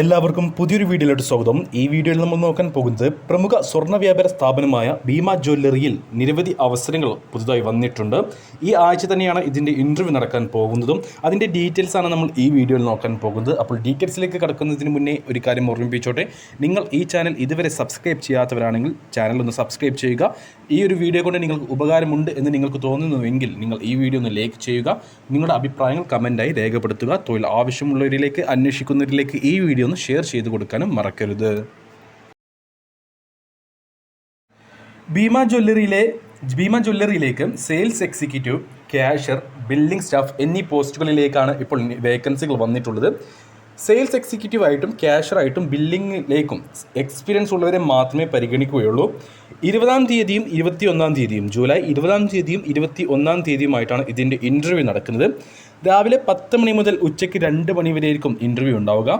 എല്ലാവർക്കും പുതിയൊരു വീഡിയോയിലോട്ട് സ്വാഗതം. ഈ വീഡിയോയിൽ നമ്മൾ നോക്കാൻ പോകുന്നത് പ്രമുഖ സ്വർണ വ്യാപാര സ്ഥാപനമായ ഭീമ ജ്വല്ലറിയിൽ നിരവധി അവസരങ്ങൾ പുതുതായി വന്നിട്ടുണ്ട്. ഈ ആഴ്ച തന്നെയാണ് ഇതിന്റെ ഇന്റർവ്യൂ നടക്കാൻ പോകുന്നതും. അതിന്റെ ഡീറ്റെയിൽസ് ആണ് നമ്മൾ ഈ വീഡിയോയിൽ നോക്കാൻ പോകുന്നത്. അപ്പോൾ ഡീറ്റെയിൽസിലേക്ക് കടക്കുന്നതിന് മുന്നേ ഒരു കാര്യം ഓർമ്മിപ്പിച്ചോട്ടെ. നിങ്ങൾ ഈ ചാനൽ ഇതുവരെ സബ്സ്ക്രൈബ് ചെയ്യാത്തവരാണെങ്കിൽ ചാനൽ ഒന്ന് സബ്സ്ക്രൈബ് ചെയ്യുക. ഈ ഒരു വീഡിയോ കൊണ്ട് നിങ്ങൾക്ക് ഉപകാരമുണ്ട് എന്ന് നിങ്ങൾക്ക് തോന്നുന്നുവെങ്കിൽ നിങ്ങൾ ഈ വീഡിയോ ഒന്ന് ലൈക്ക് ചെയ്യുക. നിങ്ങളുടെ അഭിപ്രായങ്ങൾ കമന്റായി രേഖപ്പെടുത്തുക. തൊഴിൽ ആവശ്യമുള്ളവരിലേക്ക് അന്വേഷിക്കുന്നവരിലേക്ക് ഈ വീഡിയോ ഒന്ന് ഷെയർ ചെയ്ത് കൊടുക്കാനും മറക്കരുത്. ഭീമ ജ്വല്ലറിയിലെ Bhima ജ്വല്ലറിയിലേക്ക് sales executive cashier billing staff എന്നീ പോസ്റ്റുകളിലേക്കാണ് ഇപ്പോൾ വേക്കൻസികൾ വന്നിട്ടുള്ളത്. സെയിൽസ് എക്സിക്യൂട്ടീവ് ആയിട്ടും ക്യാഷറായിട്ടും ബില്ലിങ്ങിലേക്കും എക്സ്പീരിയൻസ് ഉള്ളവരെ മാത്രമേ പരിഗണിക്കുകയുള്ളൂ. ഇരുപതാം തീയതിയും ഇരുപത്തി ഒന്നാം തീയതിയും ജൂലൈ ഇരുപതാം തീയതിയും ഇരുപത്തി ഒന്നാം തീയതിയുമായിട്ടാണ് ഇതിന്റെ ഇന്റർവ്യൂ നടക്കുന്നത്. രാവിലെ പത്ത് മണി മുതൽ ഉച്ചയ്ക്ക് രണ്ട് മണി വരെയായിരിക്കും ഇന്റർവ്യൂ ഉണ്ടാവുക.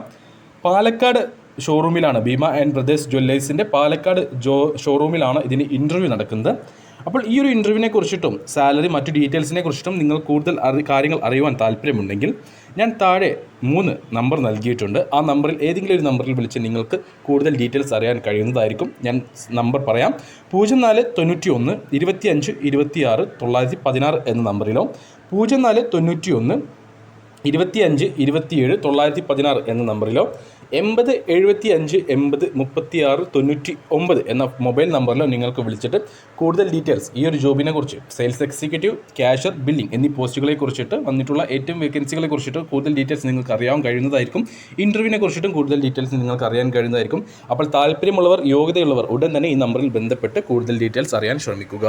പാലക്കാട് ഷോറൂമിലാണ് ഭീമ ആൻഡ് ബ്രദേഴ്സ് ജ്വല്ലേഴ്സിന്റെ പാലക്കാട് ജോ ഷോറൂമിലാണ് ഇതിന് ഇന്റർവ്യൂ നടക്കുന്നത്. അപ്പോൾ ഈ ഒരു ഇന്റർവ്യൂവിനെ കുറിച്ചിട്ടും സാലറി മറ്റു ഡീറ്റെയിൽസിനെ കുറിച്ചിട്ടും നിങ്ങൾ കൂടുതൽ കാര്യങ്ങൾ അറിയുവാൻ താല്പര്യമുണ്ടെങ്കിൽ ഞാൻ താഴെ മൂന്ന് നമ്പർ നൽകിയിട്ടുണ്ട്. ആ നമ്പറിൽ ഏതെങ്കിലും ഒരു നമ്പറിൽ വിളിച്ച് നിങ്ങൾക്ക് കൂടുതൽ ഡീറ്റെയിൽസ് അറിയാൻ കഴിയുന്നതായിരിക്കും. ഞാൻ നമ്പർ പറയാം. പൂജ്യം നാല് തൊണ്ണൂറ്റി ഒന്ന് ഇരുപത്തി അഞ്ച് ഇരുപത്തി ആറ് തൊള്ളായിരത്തി പതിനാറ് എന്ന നമ്പറിലോ പൂജ്യം നാല് തൊണ്ണൂറ്റി ഒന്ന് ഇരുപത്തിയഞ്ച് ഇരുപത്തിയേഴ് തൊള്ളായിരത്തി പതിനാറ് എന്ന നമ്പറിലോ എൺപത് എഴുപത്തി അഞ്ച് എൺപത് മുപ്പത്തി ആറ് തൊണ്ണൂറ്റി ഒമ്പത് എന്ന മൊബൈൽ നമ്പറിലോ നിങ്ങൾക്ക് വിളിച്ചിട്ട് കൂടുതൽ ഡീറ്റെയിൽസ് ഈ ഒരു ജോബിനെ കുറിച്ച് സെയിൽസ് എക്സിക്യൂട്ടീവ് ക്യാഷർ ബില്ലിംഗ് എന്നീ പോസ്റ്റുകളെ കുറിച്ചിട്ട് വന്നിട്ടുള്ള ഏറ്റവും വേക്കൻസികളെ കുറിച്ചിട്ട് കൂടുതൽ ഡീറ്റെയിൽസ് നിങ്ങൾക്ക് അറിയാൻ കഴിയുന്നതായിരിക്കും. ഇന്റർവ്യൂവിനെ കുറിച്ചിട്ടും കൂടുതൽ ഡീറ്റെയിൽസ് നിങ്ങൾക്ക് അറിയാൻ കഴിയുന്നതായിരിക്കും. അപ്പോൾ താല്പര്യമുള്ളവർ യോഗ്യതയുള്ളവർ ഉടൻ തന്നെ ഈ നമ്പറിൽ ബന്ധപ്പെട്ട് കൂടുതൽ ഡീറ്റെയിൽസ് അറിയാൻ ശ്രമിക്കുക.